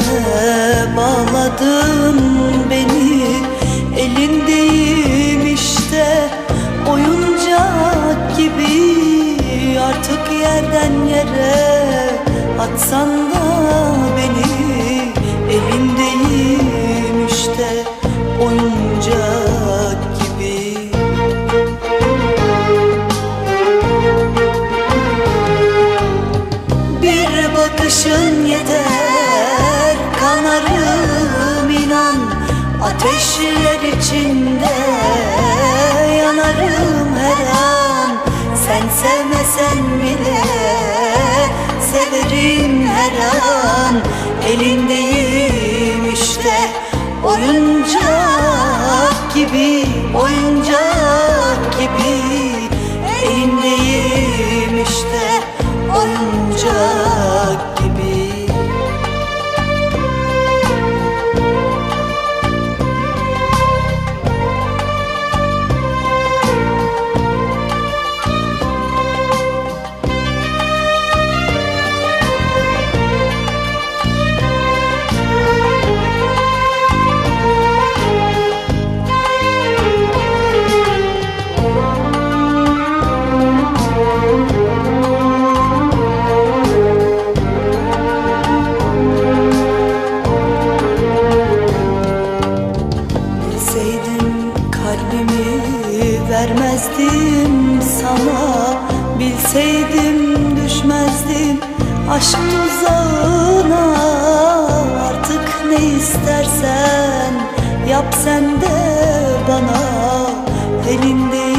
Gözlerine bağladın beni Elindeyim işte. Oyuncak gibi Artık yerden yere atsan Ateşler içinde yanarım her an. Sen sevmesen bile severim her an. Elindeyim işte oyuncak gibi Oyuncak gibi vermezdim sana Bilseydim düşmezdim aşk tuzağına. Artık ne istersen yap sen de bana Elindeyim